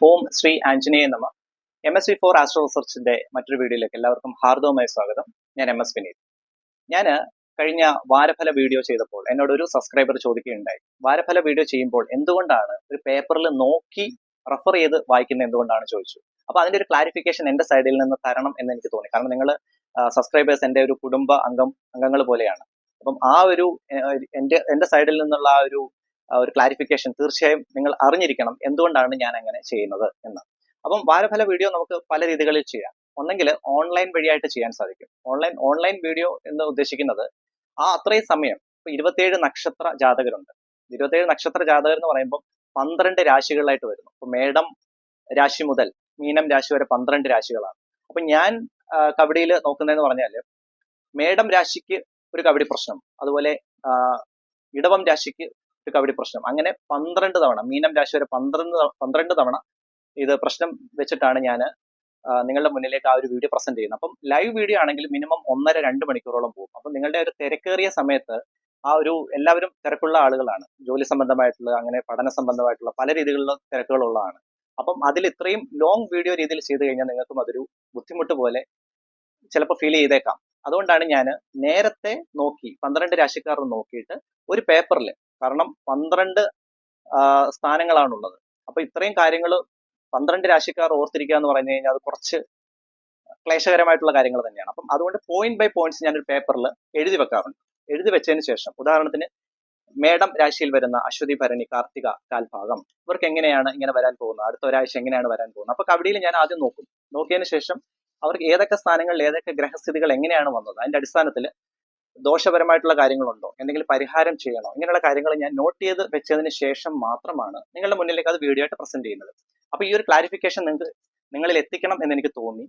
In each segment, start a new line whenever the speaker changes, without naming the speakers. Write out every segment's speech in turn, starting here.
ഓം ശ്രീ ആഞ്ജനേയ നമ. M S V for astro റിസർച്ചിന്റെ മറ്റൊരു വീഡിയോയിലേക്ക് എല്ലാവർക്കും ഹാർദവമായ സ്വാഗതം. ഞാൻ എം എസ് വിനീത്. ഞാൻ കഴിഞ്ഞ വാരഫല വീഡിയോ ചെയ്തപ്പോൾ എന്നോട് ഒരു സബ്സ്ക്രൈബർ ചോദിക്കുകയുണ്ടായി. വാരഫല വീഡിയോ ചെയ്യുമ്പോൾ എന്തുകൊണ്ടാണ് ഒരു പേപ്പറിൽ നോക്കി റെഫർ ചെയ്ത് വായിക്കുന്നത് എന്തുകൊണ്ടാണ് ചോദിച്ചു. അപ്പൊ അതിന്റെ ഒരു ക്ലാരിഫിക്കേഷൻ എന്റെ സൈഡിൽ നിന്ന് തരണം എന്ന് എനിക്ക് തോന്നി. കാരണം നിങ്ങൾ സബ്സ്ക്രൈബേഴ്സ് എന്റെ ഒരു കുടുംബ അംഗം അംഗങ്ങൾ പോലെയാണ്. അപ്പം ആ ഒരു എന്റെ എന്റെ സൈഡിൽ നിന്നുള്ള ആ ഒരു ഒരു ക്ലാരിഫിക്കേഷൻ തീർച്ചയായും നിങ്ങൾ അറിഞ്ഞിരിക്കണം എന്തുകൊണ്ടാണ് ഞാൻ അങ്ങനെ ചെയ്യുന്നത് എന്ന്. അപ്പം വാരഫല വീഡിയോ നമുക്ക് പല രീതികളിൽ ചെയ്യാം. ഒന്നെങ്കിൽ ഓൺലൈൻ വഴിയായിട്ട് ചെയ്യാൻ സാധിക്കും. ഓൺലൈൻ ഓൺലൈൻ വീഡിയോ എന്ന് ഉദ്ദേശിക്കുന്നത് ആ അത്രയും സമയം ഇപ്പൊ ഇരുപത്തിയേഴ് നക്ഷത്ര ജാതകരുണ്ട്. ഇരുപത്തിയേഴ് നക്ഷത്ര ജാതകർ എന്ന് പറയുമ്പോൾ പന്ത്രണ്ട് രാശികളായിട്ട് വരുന്നു. അപ്പൊ മേടം രാശി മുതൽ മീനം രാശി വരെ പന്ത്രണ്ട് രാശികളാണ്. അപ്പൊ ഞാൻ കബഡിയിൽ നോക്കുന്നതെന്ന് പറഞ്ഞാൽ മേടം രാശിക്ക് ഒരു കബഡി പ്രശ്നം. അതുപോലെ ഇടവം രാശിക്ക് കബഡി പ്രശ്നം. അങ്ങനെ പന്ത്രണ്ട് തവണ മീനം രാശി വരെ പന്ത്രണ്ട് പന്ത്രണ്ട് തവണ ഇത് പ്രശ്നം വെച്ചിട്ടാണ് ഞാൻ നിങ്ങളുടെ മുന്നിലേക്ക് ആ ഒരു വീഡിയോ പ്രസന്റ് ചെയ്യുന്നത്. അപ്പം ലൈവ് വീഡിയോ ആണെങ്കിൽ മിനിമം ഒന്നര രണ്ട് മണിക്കൂറോളം പോകും. അപ്പം നിങ്ങളുടെ ഒരു തിരക്കേറിയ സമയത്ത് ആ ഒരു എല്ലാവരും തിരക്കുള്ള ആളുകളാണ്. ജോലി സംബന്ധമായിട്ടുള്ള അങ്ങനെ പഠന സംബന്ധമായിട്ടുള്ള പല രീതികളിലുള്ള തിരക്കുകളുള്ളതാണ്. അപ്പം അതിൽ ഇത്രയും ലോങ് വീഡിയോ രീതിയിൽ ചെയ്തു കഴിഞ്ഞാൽ നിങ്ങൾക്കും അതൊരു ബുദ്ധിമുട്ട് പോലെ ചിലപ്പോൾ ഫീൽ ചെയ്തേക്കാം. അതുകൊണ്ടാണ് ഞാൻ നേരത്തെ നോക്കി പന്ത്രണ്ട് രാശിക്കാർ നോക്കിയിട്ട് ഒരു പേപ്പറിൽ കാരണം പന്ത്രണ്ട് സ്ഥാനങ്ങളാണുള്ളത്. അപ്പൊ ഇത്രയും കാര്യങ്ങൾ പന്ത്രണ്ട് രാശിക്കാർ ഓർത്തിരിക്കുക എന്ന് പറഞ്ഞു കഴിഞ്ഞാൽ അത് കുറച്ച് ക്ലേശകരമായിട്ടുള്ള കാര്യങ്ങൾ തന്നെയാണ്. അപ്പം അതുകൊണ്ട് പോയിന്റ് ബൈ പോയിന്റ്സ് ഞാനൊരു പേപ്പറിൽ എഴുതി വെക്കാറുണ്ട്. എഴുതി വെച്ചതിന് ശേഷം ഉദാഹരണത്തിന് മേടം രാശിയിൽ വരുന്ന അശ്വതി ഭരണി കാർത്തിക കാൽഭാഗം ഇവർക്ക് എങ്ങനെയാണ് ഇങ്ങനെ വരാൻ പോകുന്നത്? അടുത്ത ഒരാഴ്ച എങ്ങനെയാണ് വരാൻ പോകുന്നത്? അപ്പൊ കവിടിയിൽ ഞാൻ ആദ്യം നോക്കും. നോക്കിയതിന് ശേഷം അവർക്ക് ഏതൊക്കെ സ്ഥാനങ്ങളിൽ ഏതൊക്കെ ഗ്രഹസ്ഥിതികൾ എങ്ങനെയാണ് വന്നത്? അതിന്റെ അടിസ്ഥാനത്തിൽ ദോഷപരമായിട്ടുള്ള കാര്യങ്ങളുണ്ടോ? എന്തെങ്കിലും പരിഹാരം ചെയ്യണോ? ഇങ്ങനെയുള്ള കാര്യങ്ങൾ ഞാൻ നോട്ട് ചെയ്ത് വെച്ചതിന് ശേഷം മാത്രമാണ് നിങ്ങളുടെ മുന്നിലേക്ക് അത് വീഡിയോ ആയിട്ട് പ്രസന്റ് ചെയ്യുന്നത്. അപ്പൊ ഈ ഒരു ക്ലാരിഫിക്കേഷൻ നിങ്ങൾക്ക് നിങ്ങളിൽ എത്തിക്കണം എന്ന് എനിക്ക് തോന്നി.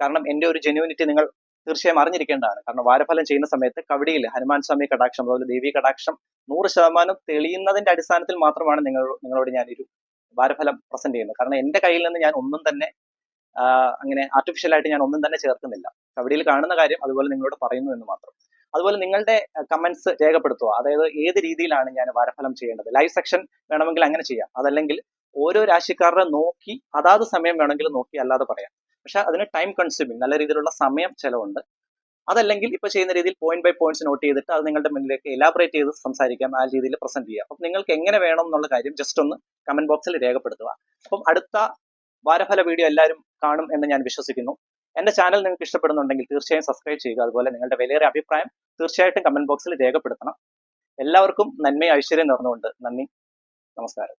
കാരണം എന്റെ ഒരു ജെന്യൂനിറ്റി നിങ്ങൾ തീർച്ചയായും അറിഞ്ഞിരിക്കേണ്ടതാണ്. കാരണം വാരഫലം ചെയ്യുന്ന സമയത്ത് കവടിയിൽ ഹനുമാൻ സ്വാമി കടാക്ഷം അതുപോലെ ദേവി കടാക്ഷം നൂറ് ശതമാനം തെളിയുന്നതിന്റെ അടിസ്ഥാനത്തിൽ മാത്രമാണ് നിങ്ങൾ നിങ്ങളോട് ഞാൻ ഒരു വാരഫലം പ്രസന്റ് ചെയ്യുന്നത്. കാരണം എന്റെ കയ്യിൽ നിന്ന് ഞാൻ ഒന്നും തന്നെ അങ്ങനെ ആർട്ടിഫിഷ്യൽ ആയിട്ട് ഞാൻ ഒന്നും തന്നെ ചേർക്കുന്നില്ല. കവടിയിൽ കാണുന്ന കാര്യം അതുപോലെ നിങ്ങളോട് പറയുന്നു എന്ന് മാത്രം. അതുപോലെ നിങ്ങളുടെ കമന്റ്സ് രേഖപ്പെടുത്തുക. അതായത് ഏത് രീതിയിലാണ് ഞാൻ വാരഫലം ചെയ്യേണ്ടത്? ലൈവ് സെക്ഷൻ വേണമെങ്കിൽ അങ്ങനെ ചെയ്യാം. അതല്ലെങ്കിൽ ഓരോ രാശിക്കാരുടെ നോക്കി അതാത് സമയം വേണമെങ്കിൽ നോക്കി അല്ലാതെ പറയാം. പക്ഷെ അതിന് ടൈം കൺസ്യൂമിങ് നല്ല രീതിയിലുള്ള സമയം ചിലവുണ്ട്. അതല്ലെങ്കിൽ ഇപ്പൊ ചെയ്യുന്ന രീതിയിൽ പോയിന്റ് ബൈ പോയിന്റ്സ് നോട്ട് ചെയ്തിട്ട് അത് നിങ്ങളുടെ മുന്നിലേക്ക് എലാബറേറ്റ് ചെയ്ത് സംസാരിക്കാം ആ രീതിയിൽ പ്രസന്റ് ചെയ്യാം. അപ്പം നിങ്ങൾക്ക് എങ്ങനെ വേണം എന്നുള്ള കാര്യം ജസ്റ്റ് ഒന്ന് കമന്റ് ബോക്സിൽ രേഖപ്പെടുത്തുക. അപ്പം അടുത്ത വാരഫല വീഡിയോ എല്ലാവരും കാണും എന്ന് ഞാൻ വിശ്വസിക്കുന്നു. എന്റെ ചാനൽ നിങ്ങൾക്ക് ഇഷ്ടപ്പെടുന്നുണ്ടെങ്കിൽ തീർച്ചയായും സബ്സ്ക്രൈബ് ചെയ്യുക. അതുപോലെ നിങ്ങളുടെ വിലയേറിയ അഭിപ്രായം തീർച്ചയായിട്ടും കമന്റ് ബോക്സിൽ രേഖപ്പെടുത്തണം. എല്ലാവർക്കും നന്മയും ഐശ്വര്യം നേർന്നുകൊണ്ട് നന്ദി. നമസ്കാരം.